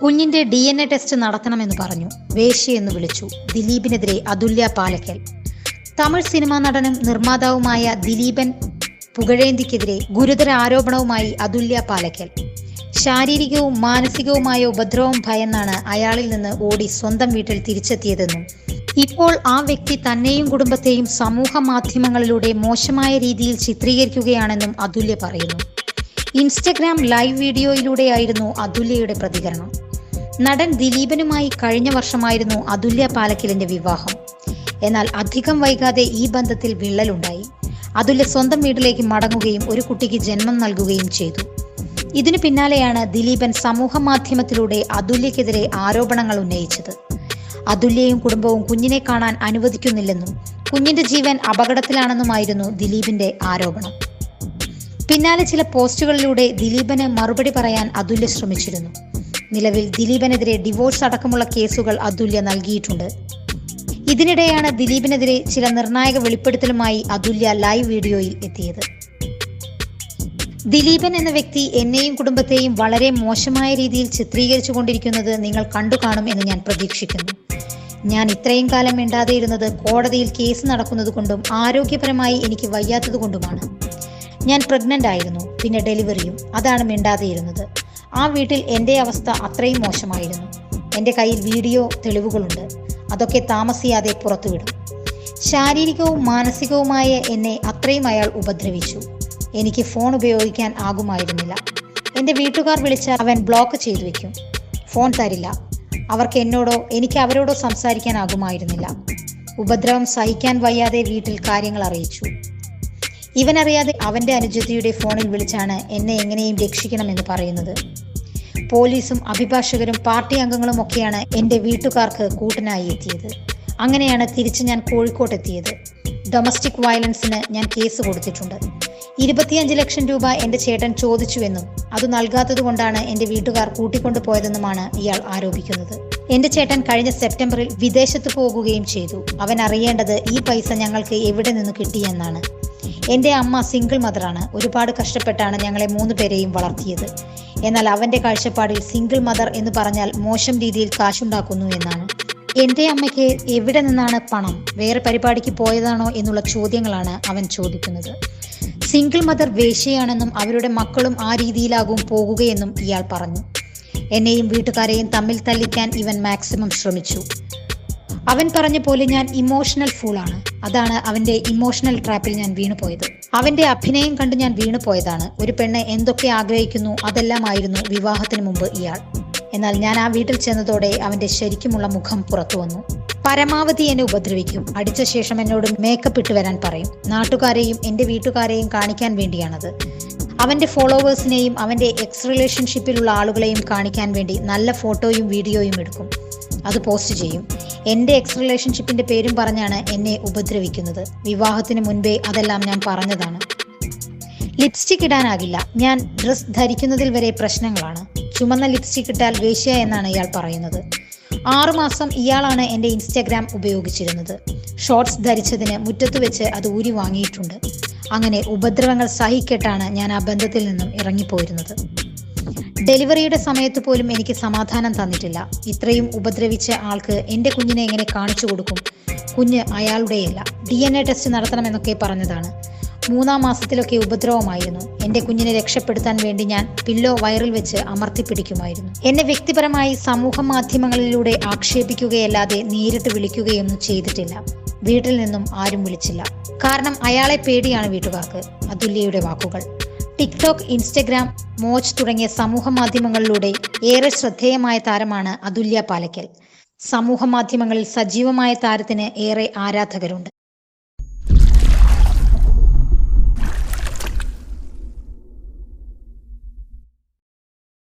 കുഞ്ഞിന്റെ D N A test നടത്തണമെന്ന് പറഞ്ഞു. വേശ്യയെന്ന് വിളിച്ചു. ദിലീപിനെതിരെ അതുല്യ പാലക്കൽ. തമിഴ് സിനിമാ നടനും നിർമ്മാതാവുമായ ദിലീപൻ പുകഴേന്തിക്കെതിരെ ഗുരുതര ആരോപണവുമായി അതുല്യ പാലക്കൽ. ശാരീരികവും മാനസികവുമായ ഉപദ്രവം ഭയന്നാണ് അയാളിൽ നിന്ന് ഓടി സ്വന്തം വീട്ടിൽ തിരിച്ചെത്തിയതെന്നും ഇപ്പോൾ ആ വ്യക്തി തന്നെയും കുടുംബത്തെയും സമൂഹ മാധ്യമങ്ങളിലൂടെ മോശമായ രീതിയിൽ ചിത്രീകരിക്കുകയാണെന്നും അതുല്യ പറയുന്നു. ഇൻസ്റ്റഗ്രാം ലൈവ് വീഡിയോയിലൂടെയായിരുന്നു അതുല്യയുടെ പ്രതികരണം. നടൻ ദിലീപനുമായി കഴിഞ്ഞ വർഷമായിരുന്നു അതുല്യ പാലക്കിലിന്റെ വിവാഹം. എന്നാൽ അധികം വൈകാതെ ഈ ബന്ധത്തിൽ വിള്ളലുണ്ടായി. അതുല്യ സ്വന്തം വീട്ടിലേക്ക് മടങ്ങുകയും ഒരു കുട്ടിക്ക് ജന്മം നൽകുകയും ചെയ്തു. ഇതിനു പിന്നാലെയാണ് ദിലീപൻ സമൂഹ മാധ്യമത്തിലൂടെ അതുല്യക്കെതിരെ ആരോപണങ്ങൾ ഉന്നയിച്ചത്. അതുല്യയും കുടുംബവും കുഞ്ഞിനെ കാണാൻ അനുവദിക്കുന്നില്ലെന്നും കുഞ്ഞിന്റെ ജീവൻ അപകടത്തിലാണെന്നുമായിരുന്നു ദിലീപിന്റെ ആരോപണം. പിന്നാലെ ചില പോസ്റ്റുകളിലൂടെ ദിലീപന് മറുപടി പറയാൻ അതുല്യ ശ്രമിച്ചിരുന്നു. നിലവിൽ ദിലീപനെതിരെ ഡിവോഴ്സ് അടക്കമുള്ള കേസുകൾ അതുല്യ നൽകിയിട്ടുണ്ട്. ഇതിനിടെയാണ് ദിലീപിനെതിരെ ചില നിർണായക വെളിപ്പെടുത്തലുമായി അതുല്യ ലൈവ് വീഡിയോയിൽ എത്തിയത്. ദിലീപൻ എന്ന വ്യക്തി എന്നെയും കുടുംബത്തെയും വളരെ മോശമായ രീതിയിൽ ചിത്രീകരിച്ചു കൊണ്ടിരിക്കുന്നത് നിങ്ങൾ കണ്ടു കാണും എന്ന് ഞാൻ പ്രതീക്ഷിക്കുന്നു. ഞാൻ ഇത്രയും കാലം മിണ്ടാതെ ഇരുന്നത് കോടതിയിൽ കേസ് നടക്കുന്നത് കൊണ്ടും ആരോഗ്യപരമായി എനിക്ക് വയ്യാത്തത് കൊണ്ടുമാണ് ഞാൻ പ്രഗ്നന്റ് ആയിരുന്നു. പിന്നെ ഡെലിവറിയും അതാണ് മിണ്ടാതെ ഇരുന്നത് ആ വീട്ടിൽ എന്റെ അവസ്ഥ അത്രയും മോശമായിരുന്നു. എന്റെ കയ്യിൽ വീഡിയോ തെളിവുകളുണ്ട്. അതൊക്കെ താമസിയാതെ പുറത്തുവിടും. ശാരീരികവും മാനസികവുമായ എന്നെ അത്രയും അയാൾ ഉപദ്രവിച്ചു. എനിക്ക് ഫോൺ ഉപയോഗിക്കാൻ ആകുമായിരുന്നില്ല. എന്റെ വീട്ടുകാർ വിളിച്ച അവൻ ബ്ലോക്ക് ചെയ്തു വെക്കും. ഫോൺ തരില്ല. അവർക്ക് എന്നോടോ എനിക്ക് അവരോടോ സംസാരിക്കാനാകുമായിരുന്നില്ല ഉപദ്രവം സഹിക്കാൻ വയ്യാതെ വീട്ടിൽ കാര്യങ്ങൾ അറിയിച്ചു. ഇവനറിയാതെ അവന്റെ അനുജത്തിയുടെ ഫോണിൽ വിളിച്ചാണ് എന്നെ എങ്ങനെയും രക്ഷിക്കണമെന്ന് പറയുന്നത്. പോലീസും അഭിഭാഷകരും പാർട്ടി അംഗങ്ങളും ഒക്കെയാണ് എന്റെ വീട്ടുകാർക്ക് കൂട്ടനായി എത്തിയത്. അങ്ങനെയാണ് തിരിച്ച് ഞാൻ കോഴിക്കോട്ടെത്തിയത് ഡൊമസ്റ്റിക് വയലൻസിന് ഞാൻ കേസ് കൊടുത്തിട്ടുണ്ട്. ഇരുപത്തിയഞ്ച് ലക്ഷം രൂപ എന്റെ ചേട്ടൻ ചോദിച്ചുവെന്നും അത് നൽകാത്തത് കൊണ്ടാണ് എന്റെ വീട്ടുകാർ കൂട്ടിക്കൊണ്ടു പോയതെന്നുമാണ് ഇയാൾ ആരോപിക്കുന്നത്. എന്റെ ചേട്ടൻ കഴിഞ്ഞ സെപ്റ്റംബറിൽ വിദേശത്ത് പോകുകയും ചെയ്തു. അവൻ അറിയേണ്ടത് ഈ പൈസ ഞങ്ങൾക്ക് എവിടെ നിന്ന് കിട്ടിയെന്നാണ് എന്റെ അമ്മ സിംഗിൾ മദറാണ് ഒരുപാട് കഷ്ടപ്പെട്ടാണ് ഞങ്ങളെ മൂന്ന് പേരെയും വളർത്തിയത്. എന്നാൽ അവന്റെ കാഴ്ചപ്പാടിൽ സിംഗിൾ മദർ എന്ന് പറഞ്ഞാൽ മോശം രീതിയിൽ കാശുണ്ടാക്കുന്നു എന്നാണ്. എന്റെ അമ്മയ്ക്ക് എവിടെ നിന്നാണ് പണം? വേറെ പരിപാടിക്ക് പോയതാണോ എന്നുള്ള ചോദ്യങ്ങളാണ് അവൻ ചോദിക്കുന്നത്. സിംഗിൾ മദർ വേശ്യയാണെന്നും അവരുടെ മക്കളും ആ രീതിയിലാകും പോകുകയെന്നും ഇയാൾ പറഞ്ഞു. എന്നെയും വീട്ടുകാരെയും തമ്മിൽ തല്ലിക്കാൻ ഇവൻ മാക്സിമം ശ്രമിച്ചു. അവൻ പറഞ്ഞ പോലെ ഞാൻ ഇമോഷണൽ ഫൂളാണ് അതാണ് അവന്റെ ഇമോഷണൽ ട്രാപ്പിൽ ഞാൻ വീണുപോയത് അവന്റെ അഭിനയം കണ്ട് ഞാൻ വീണുപോയതാണ് ഒരു പെണ്ണ് എന്തൊക്കെ ആഗ്രഹിക്കുന്നു അതെല്ലാമായിരുന്നു വിവാഹത്തിന് മുമ്പ് ഇയാൾ. എന്നാൽ ഞാൻ ആ വീട്ടിൽ ചെന്നതോടെ അവന്റെ ശരിക്കുമുള്ള മുഖം പുറത്തു വന്നു. പരമാവധി എന്നെ ഉപദ്രവിക്കും. അടിച്ച ശേഷം എന്നോട് മേക്കപ്പ് ഇട്ട് വരാൻ പറയും. നാട്ടുകാരെയും എന്റെ വീട്ടുകാരെയും കാണിക്കാൻ വേണ്ടിയാണത്. അവന്റെ ഫോളോവേഴ്സിനെയും അവന്റെ എക്സ് റിലേഷൻഷിപ്പിലുള്ള ആളുകളെയും കാണിക്കാൻ വേണ്ടി നല്ല ഫോട്ടോയും വീഡിയോയും എടുക്കും. അത് പോസ്റ്റ് ചെയ്യും. എന്റെ എക്സ് റിലേഷൻഷിപ്പിന്റെ പേരും പറഞ്ഞാണ് എന്നെ ഉപദ്രവിക്കുന്നത്. വിവാഹത്തിന് മുൻപേ അതെല്ലാം ഞാൻ പറഞ്ഞതാണ്. ലിപ്സ്റ്റിക് ഇടാനാകില്ല. ഞാൻ ഡ്രസ് ധരിക്കുന്നതിൽ വരെ പ്രശ്നങ്ങളാണ്. ചുമന്ന ലിപ്സ്റ്റിക് ഇട്ടാൽ വേശ്യ എന്നാണ് ഇയാൾ പറയുന്നത്. ആറുമാസം ഇയാളാണ് എന്റെ ഇൻസ്റ്റാഗ്രാം ഉപയോഗിച്ചിരുന്നത്. ഷോർട്സ് ധരിച്ചതിന് മുറ്റത്ത് വെച്ച് അത് ഊരി വാങ്ങിയിട്ടുണ്ട്. അങ്ങനെ ഉപദ്രവങ്ങൾ സഹിക്കെട്ടാണ് ഞാൻ ആ ബന്ധത്തിൽ നിന്നും ഇറങ്ങിപ്പോയിരുന്നത്. ഡെലിവറിയുടെ സമയത്ത് പോലും എനിക്ക് സമാധാനം തന്നിട്ടില്ല. ഇത്രയും ഉപദ്രവിച്ച ആൾക്ക് എന്റെ കുഞ്ഞിനെ എങ്ങനെ കാണിച്ചു കൊടുക്കും? കുഞ്ഞ് അയാളുടെയല്ല. ഡി എൻ എ ടെസ്റ്റ് നടത്തണമെന്നൊക്കെ പറഞ്ഞതാണ്. മൂന്നാം മാസത്തിലൊക്കെ ഉപദ്രവമായിരുന്നു. എന്റെ കുഞ്ഞിനെ രക്ഷപ്പെടുത്താൻ വേണ്ടി ഞാൻ പില്ലോ വയറിൽ വെച്ച് അമർത്തിപ്പിടിക്കുമായിരുന്നു എന്നെ വ്യക്തിപരമായി സമൂഹ മാധ്യമങ്ങളിലൂടെ ആക്ഷേപിക്കുകയല്ലാതെ നേരിട്ട് വിളിക്കുകയൊന്നും ചെയ്തിട്ടില്ല. വീട്ടിൽ നിന്നും ആരും വിളിച്ചില്ല. കാരണം അയാളെ പേടിയാണ് വീട്ടുകാർക്ക്. അതുല്യയുടെ വാക്കുകൾ. ടിക്ടോക്ക് ഇൻസ്റ്റഗ്രാം മോച്ച് തുടങ്ങിയ സമൂഹ മാധ്യമങ്ങളിലൂടെ ഏറെ ശ്രദ്ധേയമായ താരമാണ് അതുല്യ പാലക്കൽ. സമൂഹ മാധ്യമങ്ങളിൽ സജീവമായ താരത്തിന് ഏറെ ആരാധകരുണ്ട്.